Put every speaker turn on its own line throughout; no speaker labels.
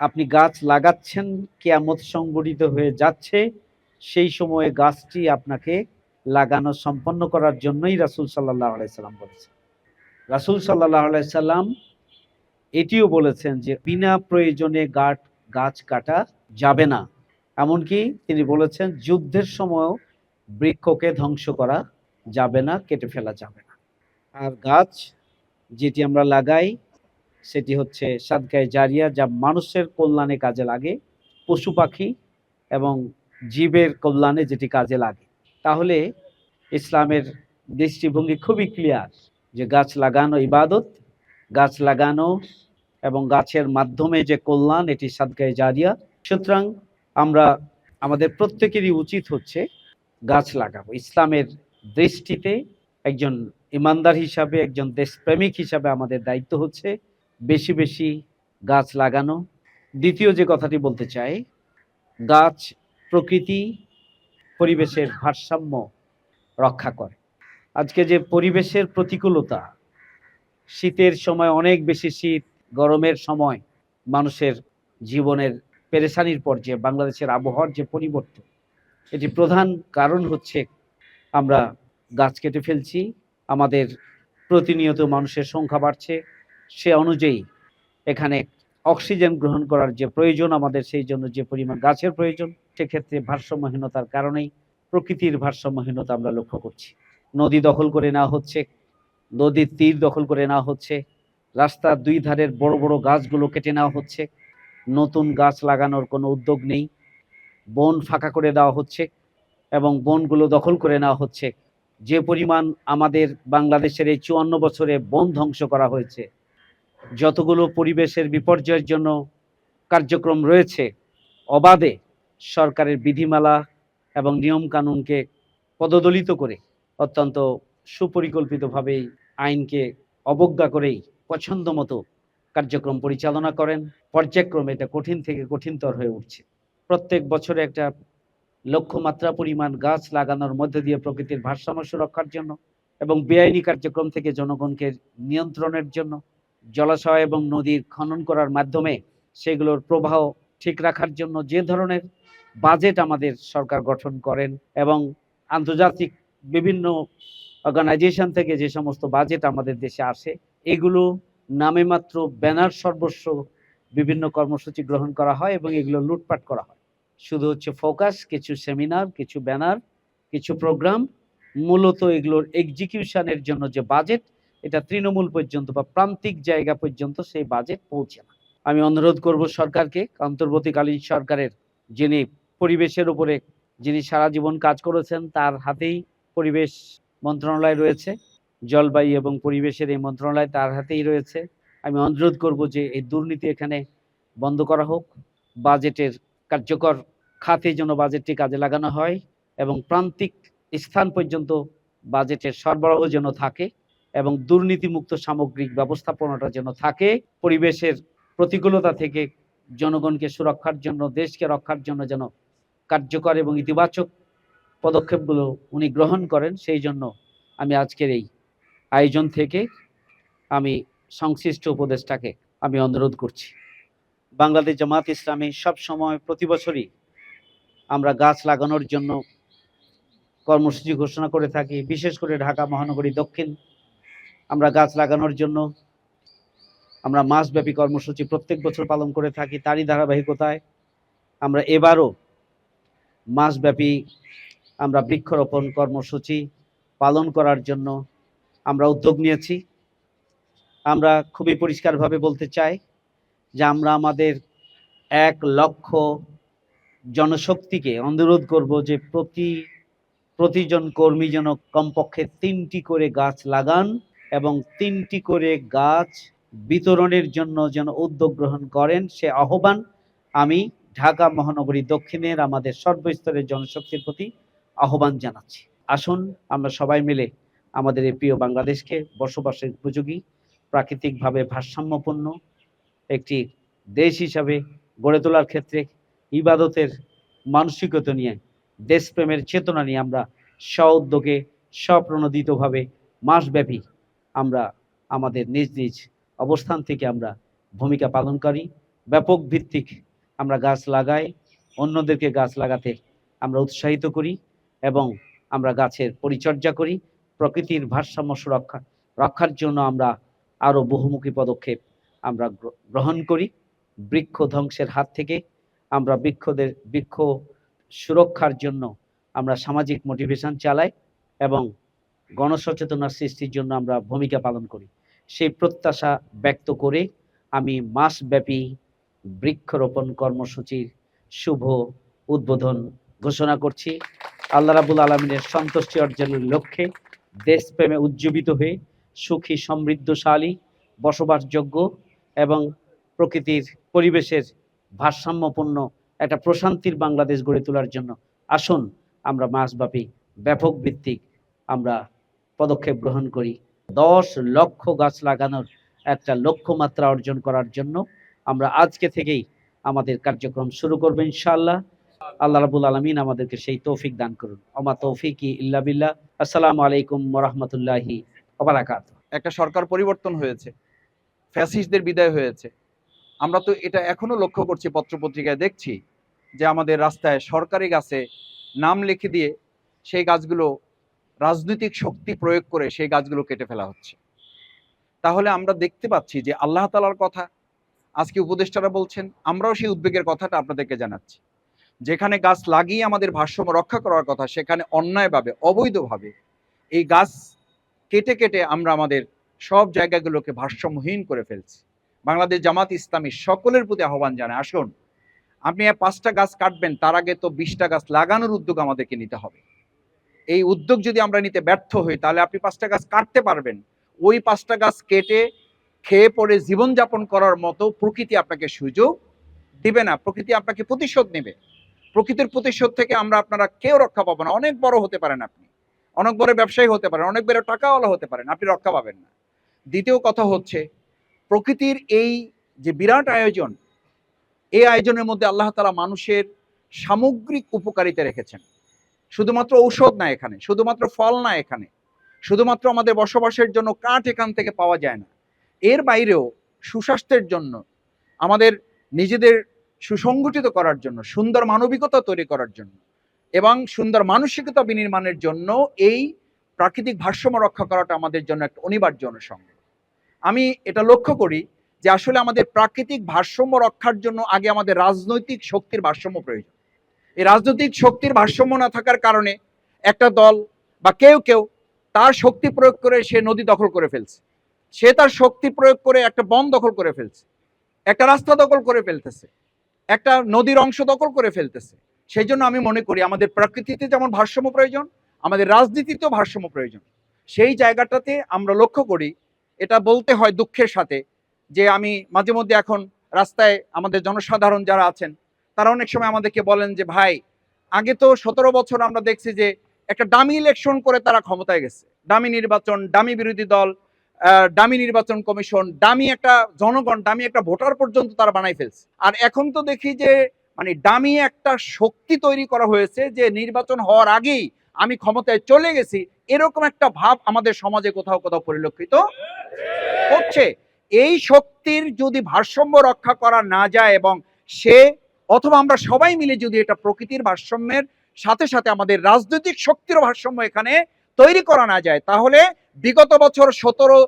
আপনি গাছ লাগাচ্ছেন, কেয়ামত সংগঠিত হয়ে যাচ্ছে, সেই সময়ে গাছটি আপনাকে লাগানো সম্পন্ন করার জন্যই রাসূল সাল্লাহ আলাইসাল্লাম বলেছেন। রাসূল সাল্লাহ আলাইসাল্লাম এটিও বলেছেন যে, বিনা প্রয়োজনে গাছ গাছ কাটা যাবে না। এমনকি তিনি বলেছেন, যুদ্ধের সময়ও বৃক্ষকে ধ্বংস করা যাবে না, কেটে ফেলা যাবে না। আর গাছ যেটি আমরা লাগাই সেটি হচ্ছে সাদকায় জারিয়া, যা মানুষের কল্যাণে কাজে লাগে, পশু পাখি এবং জীবের কল্যাণে যেটি কাজে লাগে। তাহলে ইসলামের দৃষ্টিভঙ্গি খুবই ক্লিয়ার যে গাছ লাগানো ইবাদত, গাছ লাগানো এবং গাছের মাধ্যমে যে কল্যাণ, এটি সাদকায় জারিয়া। সুতরাং আমরা, আমাদের প্রত্যেকেরই উচিত হচ্ছে গাছ লাগাবো ইসলামের দৃষ্টিতে একজন ইমানদার হিসাবে, একজন দেশপ্রেমিক হিসাবে আমাদের দায়িত্ব হচ্ছে বেশি বেশি গাছ লাগানো। দ্বিতীয় যে কথাটি বলতে চাই, গাছ প্রকৃতি, পরিবেশের ভারসাম্য রক্ষা করে। আজকে যে পরিবেশের প্রতিকূলতা, শীতের সময় অনেক বেশি শীত, গরমের সময় মানুষের জীবনের পেরেশানির পর্যায়ে বাংলাদেশের আবহাওয়ার যে পরিবর্তন, এটি প্রধান কারণ হচ্ছে আমরা গাছ কেটে ফেলছি, আমাদের প্রতিনিয়ত মানুষের সংখ্যা বাড়ছে সে অনুযায়ী এখানে অক্সিজেন গ্রহণ করার যে প্রয়োজন আমাদের, সেই জন্য যে পরিমাণ গাছের প্রয়োজন, সেক্ষেত্রে ভারসাম্যহীনতার কারণেই প্রকৃতির ভারসাম্যহীনতা আমরা লক্ষ্য করছি। নদী দখল করে নেওয়া হচ্ছে, নদীর তীর দখল করে নেওয়া হচ্ছে, রাস্তার দুই ধারের বড় বড় গাছগুলো কেটে নেওয়া হচ্ছে, নতুন গাছ লাগানোর কোনো উদ্যোগ নেই, বন ফাঁকা করে দেওয়া হচ্ছে এবং বনগুলো দখল করে নেওয়া হচ্ছে। যে পরিমাণ আমাদের বাংলাদেশের এই চুয়ান্ন বছরে বন ধ্বংস করা হয়েছে যতগুলো পরিবেশের বিপর্যয়ের জন্য কার্যক্রম রয়েছে, অবাধে সরকারের বিধিমালা এবং নিয়মকানুনকে পদদলিত করে অত্যন্ত সুপরিকল্পিতভাবেই আইনকে অবজ্ঞা করেই পছন্দ মতো কার্যক্রম পরিচালনা করেন। পর্যায়ক্রমে এটা কঠিন থেকে কঠিনতর হয়ে উঠছে। প্রত্যেক বছরে একটা লক্ষ্যমাত্রা পরিমাণ গাছ লাগানোর মধ্যে দিয়ে প্রকৃতির ভারসাম্য সুরক্ষার জন্য এবং বেআইনি কার্যক্রম থেকে জনগণকে নিয়ন্ত্রণের জন্য জলাশয় এবং নদীর খনন করার মাধ্যমে সেগুলোর প্রবাহ ঠিক রাখার জন্য যে ধরনের বাজেট আমাদের সরকার গঠন করেন এবং আন্তর্জাতিক বিভিন্ন অর্গানাইজেশন থেকে যে সমস্ত বাজেট আমাদের দেশে আসে, এগুলো নামে মাত্র ব্যানার সর্বস্ব বিভিন্ন কর্মসূচি গ্রহণ করা হয় এবং এগুলো লুটপাট করা হয়। শুধু হচ্ছে ফোকাস, কিছু সেমিনার, কিছু ব্যানার, কিছু প্রোগ্রাম, মূলত এগুলোর এক্সিকিউশনের জন্য যে বাজেট এটা তৃণমূল পর্যন্ত বা প্রান্তিক জায়গা পর্যন্ত সেই বাজেট পৌঁছে না। আমি অনুরোধ করব সরকারকে, অন্তর্বর্তীকালীন সরকারের যিনি পরিবেশের উপরে যিনি সারা জীবন কাজ করেছেন, তার হাতেই পরিবেশ মন্ত্রণালয় রয়েছে, জলবায়ু এবং পরিবেশের এই মন্ত্রণালয় তার হাতেই রয়েছে। আমি অনুরোধ করব যে এই দুর্নীতি এখানে বন্ধ করা হোক বাজেটের কার্যকর খাতে যেন বাজেটটি কাজে লাগানো হয় এবং প্রান্তিক স্থান পর্যন্ত বাজেটের সরবরাহ যেন থাকে। এবং দুর্নীতিমুক্ত সামগ্রিক ব্যবস্থাপনাটা যেন থাকে, পরিবেশের প্রতিকূলতা থেকে জনগণকে সুরক্ষার জন্য, দেশকে রক্ষার জন্য যেন কার্যকর এবং ইতিবাচক পদক্ষেপগুলো উনি গ্রহণ করেন, সেই জন্য আমি আজকের এই আয়োজন থেকে আমি সংশ্লিষ্ট উপদেষ্টাকে আমি অনুরোধ করছি। বাংলাদেশ জামাত ইসলামী সব সময় প্রতি বছরই আমরা গাছ লাগানোর জন্য কর্মসূচি ঘোষণা করে থাকি, বিশেষ করে ঢাকা মহানগরী দক্ষিণ আমরা গাছ লাগানোর জন্য, আমরা মাসব্যাপী কর্মসূচি প্রত্যেক বছর পালন করে থাকি, তারই ধারাবাহিকতায় আমরা এবারও মাসব্যাপী আমরা বৃক্ষরোপণ কর্মসূচি পালন করার জন্য আমরা উদ্যোগ নিয়েছি। আমরা খুবই পরিষ্কারভাবে বলতে চাই যে আমরা আমাদের এক লক্ষ জনশক্তিকে অনুরোধ করব যে প্রতি প্রতিজন কর্মী যেন কমপক্ষে তিনটি করে গাছ লাগান। এবং তিনটি করে গাছ বিতরণের জন্য যেন উদ্যোগ গ্রহণ করেন, সে আহ্বান আমি ঢাকা মহানগরী দক্ষিণের আমাদের সর্বস্তরের জনশক্তির প্রতি আহ্বান জানাচ্ছি। আসুন, আমরা সবাই মিলে আমাদের এই প্রিয় বাংলাদেশকে বসবাসের উপযোগী, প্রাকৃতিকভাবে ভারসাম্যপূর্ণ একটি দেশ হিসাবে গড়ে তোলার ক্ষেত্রে ইবাদতের মানসিকতা নিয়ে, দেশপ্রেমের চেতনা নিয়ে আমরা স্ব উদ্যোগে স্বপ্রণোদিতভাবে মাসব্যাপী আমরা আমাদের নিজ নিজ অবস্থান থেকে আমরা ভূমিকা পালন করি। ব্যাপক ভিত্তিক আমরা গাছ লাগাই, অন্যদেরকে গাছ লাগাতে আমরা উৎসাহিত করি এবং আমরা গাছের পরিচর্যা করি। প্রকৃতির ভারসাম্য সুরক্ষা, রক্ষার জন্য আমরা আরও বহুমুখী পদক্ষেপ আমরা গ্রহণ করি। বৃক্ষ ধ্বংসের হাত থেকে আমরা বৃক্ষদের, বৃক্ষ সুরক্ষার জন্য আমরা সামাজিক মোটিভেশন চালাই এবং গণসচেতনা সৃষ্টির জন্য আমরা ভূমিকা পালন করি। সেই প্রত্যাশা ব্যক্ত করে আমি মাসব্যাপী বৃক্ষরোপণ কর্মসূচির শুভ উদ্বোধন ঘোষণা করছি। আল্লাহ রাবুল আলমিনের সন্তুষ্টি অর্জনের লক্ষ্যে দেশপ্রেমে উজ্জীবিত হয়ে সুখী, সমৃদ্ধশালী, বসবাসযোগ্য এবং প্রকৃতির পরিবেশের ভারসাম্যপূর্ণ একটা প্রশান্তির বাংলাদেশ গড়ে তোলার জন্য আসুন আমরা মাসব্যাপী ব্যাপক ভিত্তিক আমরা পদক্ষেপ গ্রহণ করি। দশ লক্ষ গাছ লাগানোর একটা লক্ষ্যমাত্রা অর্জন করার জন্য আমরা আজকে থেকেই আমাদের কার্যক্রম শুরু করব ইনশাআল্লাহ। আল্লাহ রাবুল আলমিন আমাদেরকে সেই তৌফিক দান করুন। আমা তৌফিক ইল্লা বিল্লাহ। আসসালামু আলাইকুম ওরহমতুল্লাহি
একটা সরকার পরিবর্তন হয়েছে। ফ্যাসিস্টদের বিদায় হয়েছে। আমরা তো এটা এখনও লক্ষ্য করছি, পত্রপত্রিকায় দেখছি যে আমাদের রাস্তায় সরকারি গাছে নাম লিখে দিয়ে সেই গাছগুলো রাজনৈতিক শক্তি প্রয়োগ করে সেই গাছগুলো কেটে ফেলা হচ্ছে। তাহলে আমরা দেখতে পাচ্ছি যে আল্লাহ তালার কথা আজকে উপদেষ্টারা বলছেন, আমরাও সেই উদ্বেগের কথাটা আপনাদেরকে জানাচ্ছি। যেখানে গাছ লাগিয়ে আমাদের ভারসাম্য রক্ষা করার কথা, সেখানে অন্যায়ভাবে, অবৈধভাবে এই গাছ কেটে কেটে আমরা আমাদের সব জায়গাগুলোকে ভারসাম্যহীন করে ফেলছি। বাংলাদেশ জামাত ইসলামী সকলের প্রতি আহ্বান জানায়, আসুন, আপনি পাঁচটা গাছ কাটবেন, তার আগে তো বিশটা গাছ লাগানোর উদ্যোগ আমাদেরকে নিতে হবে। এই উদ্যোগ যদি আমরা নিতে ব্যর্থ হই, তাহলে আপনি পাঁচটা গাছ কাটতে পারবেন। ওই পাঁচটা গাছ কেটে খেয়ে পরে জীবনযাপন করার মতো প্রকৃতি আপনাকে সুযোগ দিবে না। প্রকৃতি আপনাকে প্রতিশোধ নেবে। প্রকৃতির প্রতিশোধ থেকে আমরা আপনারা কেউ রক্ষা পাবো না। অনেক বড় হতে পারেন আপনি। অনেক বড় ব্যবসায়ী হতে পারেন, অনেক বড় টাকাওয়ালা হতে পারেন, আপনি রক্ষা পাবেন না। দ্বিতীয় কথা হচ্ছে, প্রকৃতির এই যে বিরাট আয়োজন, এই আয়োজনের মধ্যে আল্লাহ তালা মানুষের সামগ্রিক উপকারিতা রেখেছেন। শুধুমাত্র ঔষধ না এখানে, শুধুমাত্র ফল না এখানে, শুধুমাত্র আমাদের বসবাসের জন্য কাঠ এখান থেকে পাওয়া যায় না। এর বাইরেও সুস্বাস্থ্যের জন্য, আমাদের নিজেদের সুসংগঠিত করার জন্য, সুন্দর মানবিকতা তৈরি করার জন্য এবং সুন্দর মানসিকতা বিনির্মাণের জন্য এই প্রাকৃতিক ভারসাম্য রক্ষা করাটা আমাদের জন্য একটা অনিবার্য অনুষঙ্গ। আমি এটা লক্ষ্য করি যে আসলে আমাদের প্রাকৃতিক ভারসাম্য রক্ষার জন্য আগে আমাদের রাজনৈতিক শক্তির ভারসাম্য প্রয়োজন। এই রাজনৈতিক শক্তির ভারসাম্য না থাকার কারণে একটা দল বা কেউ কেউ তার শক্তি প্রয়োগ করে সে নদী দখল করে ফেলছে। সে তার শক্তি প্রয়োগ করে একটা বন দখল করে ফেলছে। একটা রাস্তা দখল করে ফেলতেছে। একটা নদীর অংশ দখল করে ফেলতেছে। সেই জন্য আমি মনে করি আমাদের প্রকৃতিতে যেমন ভারসাম্য প্রয়োজন, আমাদের রাজনীতিতেও ভারসাম্য প্রয়োজন। সেই জায়গাটাতে আমরা লক্ষ্য করি, এটা বলতে হয় দুঃখের সাথে যে আমি মাঝে মধ্যে এখন রাস্তায় আমাদের জনসাধারণ যারা আছেন তারা অনেক সময় আমাদেরকে বলেন যে, ভাই, আগে তো সতেরো বছর আমরা দেখছি যে, একটা ডামি ইলেকশন করে তারা ক্ষমতায় গেছে। ডামি নির্বাচন ডামি বিরোধী দল ডামি নির্বাচন কমিশন ডামি একটা জনগণ ডামি একটা ভোটার পর্যন্ত তারা বানাই ফেলছে। আর এখন তো দেখি যে মানে ডামি একটা শক্তি তৈরি করা হয়েছে যে, নির্বাচন হওয়ার আগেই আমি ক্ষমতায় চলে গেছি। এরকম একটা ভাব আমাদের সমাজে কোথাও কোথাও পরিলক্ষিত হচ্ছে। এই শক্তির যদি ভারসাম্য রক্ষা করা না যায় এবং সে অথবা আমরা সবাই মিলে যদি এটা প্রকৃতির ভারসাম্যের সাথে সাথে আমাদের রাজনৈতিক শক্তির ভারসাম্য এখানে তৈরি করা না যায়, তাহলে বিগত বছর সতেরো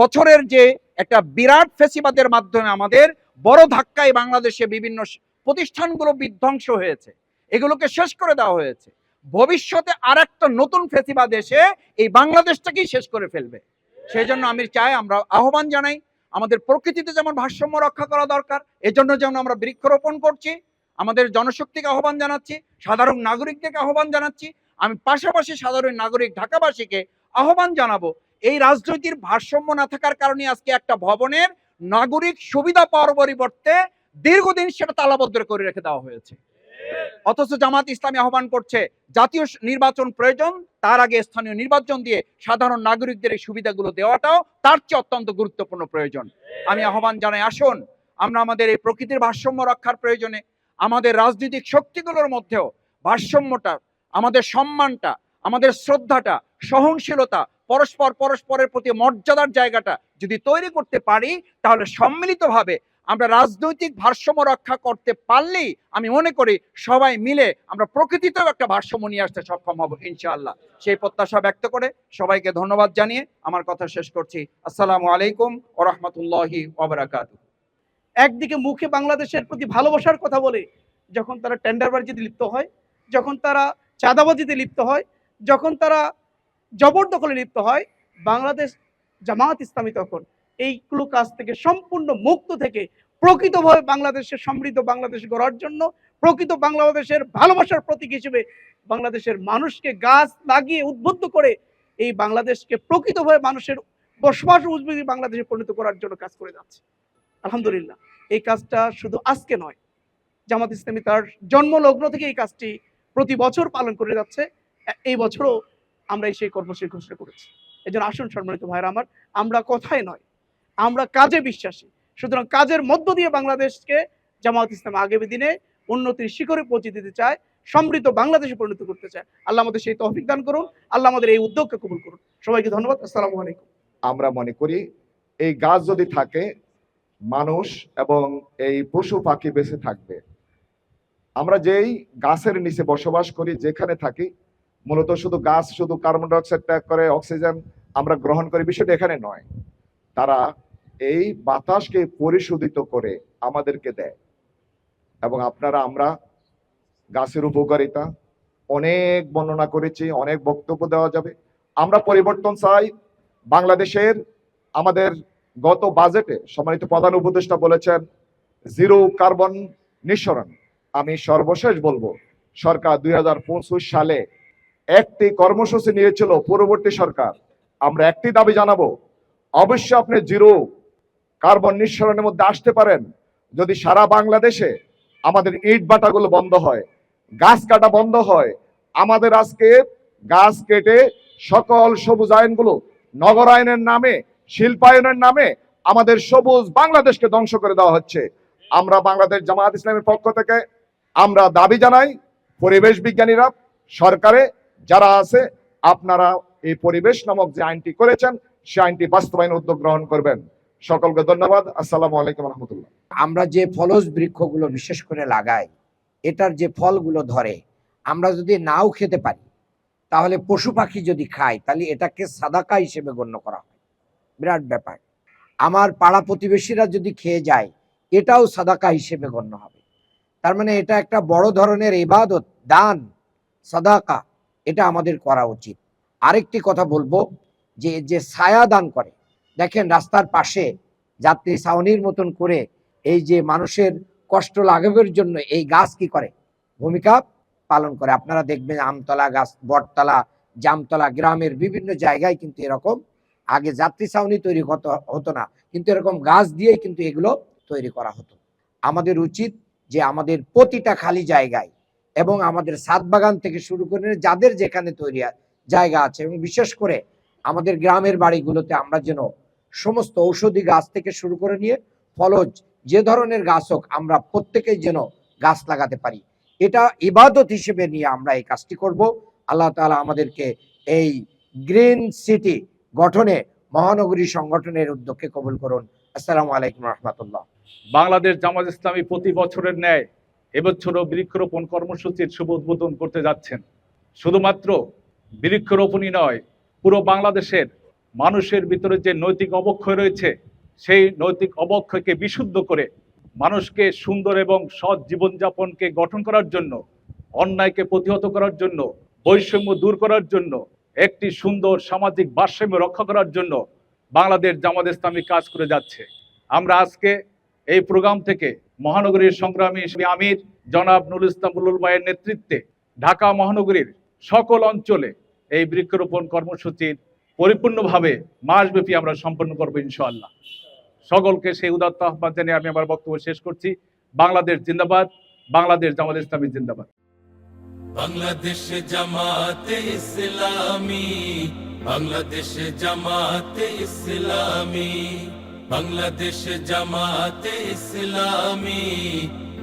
বছরের যে একটা বিরাট ফেসিবাদের মাধ্যমে আমাদের বড় ধাক্কায় বাংলাদেশে বিভিন্ন প্রতিষ্ঠানগুলো বিধ্বংস হয়েছে, এগুলোকে শেষ করে দেওয়া হয়েছে। ভবিষ্যতে আর একটা নতুন ফেসিবাদ এসে এই বাংলাদেশটাকেই শেষ করে ফেলবে। সেই জন্য আমি চাই, আমরা আহ্বান জানাই আমাদের প্রকৃতিতে যেমন ভারসাম্য রক্ষা করা দরকার, এজন্য যেমন আমরা বৃক্ষরোপণ করছি, আমাদের জনশক্তিকে আহ্বান জানাচ্ছি, সাধারণ নাগরিকদেরকে আহ্বান জানাচ্ছি, আমি পাশাপাশি সাধারণ নাগরিক ঢাকাবাসীকে আহ্বান জানাব, এই রাজনৈতিক ভারসাম্য না থাকার কারণে আজকে একটা ভবনের নাগরিক সুবিধা পাওয়ার পরিবর্তে দীর্ঘদিন সেটা তালাবদ্ধ করে রেখে দেওয়া হয়েছে। অথচ জামাত ইসলামী আহ্বান করছে, জাতীয় নির্বাচন প্রয়োজন, তার আগে স্থানীয় নির্বাচন দিয়ে সাধারণ নাগরিকদের এই সুবিধাগুলো দেওয়াটাও তার চেয়ে অত্যন্ত গুরুত্বপূর্ণ প্রয়োজন। আমি আহ্বান জানাই, আসুন, আমরা আমাদের এই প্রকৃতির ভারসাম্য রক্ষার প্রয়োজনে, আমাদের রাজনৈতিক শক্তিগুলোর মধ্যেও ভারসাম্যটা, আমাদের সম্মানটা, আমাদের শ্রদ্ধাটা, সহনশীলতা, পরস্পর পরস্পরের প্রতি মর্যাদার জায়গাটা যদি তৈরি করতে পারি, তাহলে সম্মিলিতভাবে আমরা রাজনৈতিক ভারসাম্য রক্ষা করতে পারলেই আমি মনে করি সবাই মিলে আমরা প্রকৃতিতেও একটা ভারসাম্য নিয়ে আসতে সক্ষম হব, ইনশাআল্লাহ। সেই প্রত্যাশা ব্যক্ত করে সবাইকে ধন্যবাদ জানিয়ে আমার কথা শেষ করছি। আসসালামু আলাইকুম ও রহমতুল্লাহি ওবরাকাতু
একদিকে মুখে বাংলাদেশের প্রতি ভালোবাসার কথা বলে যখন তারা টেন্ডারবাজিতে লিপ্ত হয়, যখন তারা চাঁদাবাজিতে লিপ্ত হয়, যখন তারা জবরদখলে লিপ্ত হয়, বাংলাদেশ জামাত ইসলামী তখন এইগুলো কাজ থেকে সম্পূর্ণ মুক্ত থেকে প্রকৃতভাবে বাংলাদেশের সমৃদ্ধ বাংলাদেশ গড়ার জন্য, প্রকৃত বাংলাদেশের ভালোবাসার প্রতীক হিসেবে বাংলাদেশের মানুষকে গাছ লাগিয়ে উদ্বুদ্ধ করে এই বাংলাদেশকে প্রকৃতভাবে মানুষের বসবাস উদ্ভিদ বাংলাদেশে পরিণত করার জন্য কাজ করে যাচ্ছে। আলহামদুলিল্লাহ, এই কাজটা শুধু আজকে নয়, জামাত ইসলামী তার জন্মলগ্ন থেকে এই কাজটি প্রতি বছর পালন করে যাচ্ছে। এই বছরও আমরা এই সেই কর্মসূচি ঘোষণা করেছি। এই জন্য আসুন সম্মানিত ভাইরা আমার, আমরা কথায় নয় আমরা কাজে বিশ্বাসী। সুতরাং কাজের মধ্য দিয়ে বাংলাদেশকে জামাত ইসলাম আগামী দিনে উন্নতির শিখরে পৌঁছে দিতে চায়, সমৃদ্ধ বাংলাদেশে পরিণত করতে চায়। আল্লাহ আমাদের সেই তৌফিক দান করুন, আল্লাহ আমাদের এই উদ্যোগকে কবুল করুন। সবাইকে ধন্যবাদ, আসসালামু আলাইকুম।
আমরা মনে করি, এই গাছ যদি থাকে, মানুষ এবং এই পশু পাখি বেঁচে থাকবে। আমরা যেই গাছের নিচে বসবাস করি, যেখানে থাকি, মূলত শুধু গাছ, শুধু কার্বন ডাইঅক্সাইড ত্যাগ করে অক্সিজেন আমরা গ্রহণ করি, বিষয়টা এখানে নয়। তারা এই বাতাসকে পরিশোধিত করে আমাদেরকে দেয়। এবং আপনারা, আমরা গাছের উপকারিতা অনেক বর্ণনা করেছি, অনেক বক্তব্য দেওয়া যাবে। আমরা পরিবর্তন চাই। বাংলাদেশের আমাদের গত বাজেটে সম্মানিত প্রধান উপদেষ্টা বলেছেন, জিরো কার্বন নিঃসরণ। আমি সর্বশেষ বলব, সরকার দুই হাজার পঁচিশ সালে একটি কর্মসূচি নিয়েছিল পূর্ববর্তী সরকার। আমরা একটি দাবি জানাব অবশ্যই আপনি জিরো কার্বন নিঃসরণের মধ্যে আসতে পারেন। যদি সারা বাংলাদেশে আমাদের ইট বাটাগুলো বন্ধ হয়, গাছ কাটা বন্ধ হয়, আমাদের আজকে গাছ কেটে সকল সবুজ আইনগুলো নগরায়নের নামে, শিল্পায়নের নামে আমাদের সবুজ বাংলাদেশকে ধ্বংস করে দেওয়া হচ্ছে। আমরা বাংলাদেশ জামায়াত ইসলামের পক্ষ থেকে আমরা দাবি জানাই, পরিবেশ বিজ্ঞানীরা, সরকারে যারা আছে, আপনারা এই পরিবেশ নামক যে আইনটি করেছেন সে আইনটি বাস্তবায়ন উদ্যোগ গ্রহণ করবেন। সকলকে ধন্যবাদ। আসসালামু আলাইকুম রহমতুল্লাহ।
আমরা যে ফলজ বৃক্ষগুলো বিশেষ করে লাগাই, এটার যে ফলগুলো ধরে, আমরা যদি নাও খেতে পারি, তাহলে পশু পাখি যদি খায়, তাহলে এটাকে সাদাকা হিসেবে গণ্য করা হয়। বিরাট ব্যাপার। আমার পাড়া প্রতিবেশীরা যদি খেয়ে যায়, এটাও সাদাকা হিসেবে গণ্য হবে। তার মানে এটা একটা বড় ধরনের ইবাদত দান, সাদাকা, এটা আমাদের করা উচিত। আরেকটি কথা বলব যে যে ছায়া দান করে। দেখেন রাস্তার পাশে যাত্রী ছাউনির মতন করে এই যে মানুষের কষ্ট লাঘবের জন্য এই গাছ কি করে? ভূমিকা পালন করে। আপনারা দেখবেন আমতলা গাছ, বটতলা, জামতলা গ্রামের বিভিন্ন জায়গায় কিন্তু এরকম আগে যাত্রী ছাউনি তৈরি হতো হতো না। কিন্তু এরকম গাছ দিয়েই কিন্তু এগুলো তৈরি করা হতো। আমাদের উচিত যে আমাদের প্রতিটা খালি জায়গায় এবং আমাদের সাত বাগান থেকে শুরু করে যাদের যেখানে তৈরি জায়গা আছে এবং বিশেষ করে আমাদের গ্রামের বাড়িগুলোতে আমরা যেন সমস্ত ঔষধি গাছ থেকে শুরু করে নিয়ে ফলজ যে ধরনের গাছ হোক, আমরা প্রত্যেকেই যেন গাছ লাগাতে পারি। এটা ইবাদত হিসেবে নিয়ে আমরা এই কাজটি করব। আল্লাহ তাআলা আমাদেরকে এই গ্রিন সিটি গঠনে, মহানগরী সংগঠনের উদ্যোগকে কবুল করুন। আসসালামু আলাইকুম রহমতুল্লাহ।
বাংলাদেশ জামাত ইসলামী প্রতি বছরের ন্যায় এবছরও বৃক্ষরোপণ কর্মসূচির শুভ উদ্বোধন করতে যাচ্ছেন। শুধুমাত্র বৃক্ষরোপণই নয় পুরো বাংলাদেশের মানুষের ভিতরে যে নৈতিক অবক্ষয় রয়েছে, সেই নৈতিক অবক্ষয়কে বিশুদ্ধ করে মানুষকে সুন্দর এবং সৎ জীবনযাপনকে গঠন করার জন্য, অন্যায়কে প্রতিহত করার জন্য, বৈষম্য দূর করার জন্য, একটি সুন্দর সামাজিক ভারসাম্য রক্ষা করার জন্য বাংলাদেশ জামাত ইসলামী কাজ করে যাচ্ছে। আমরা আজকে এই প্রোগ্রাম থেকে মহানগরীর সংগ্রামী আমির জনাব নুরুল ইসলাম নেতৃত্বে ঢাকা মহানগরীর সকল অঞ্চলে এই বৃক্ষরোপণ কর্মসূচির পরিপূর্ণভাবে মাসব্যাপী আমরা সম্পন্ন করব ইনশাআল্লাহ। সকলকে সেই উদাত্ত আহ্বান জানিয়ে আমি আমার বক্তব্য শেষ করছি। বাংলাদেশ জিন্দাবাদ, বাংলাদেশ জামাত ইসলামী জিন্দাবাদ।
বাংলাদেশ জামাতে ইসলামী, বাংলাদেশ জামাতে ইসলামী, বাংলাদেশ জামাতে ইসলামী,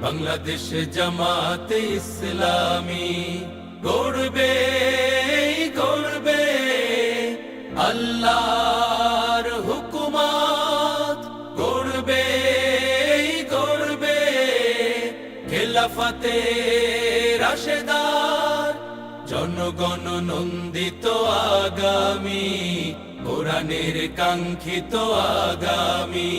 বাংলাদেশ জামাতে ইসলামী গড়বে। করবে আল্লাহর হুকুমাত। করবে করবে খেলাফতে রাশেদার জনগণ নন্দিত আগামী কোরআনের কাঙ্ক্ষিত আগামী।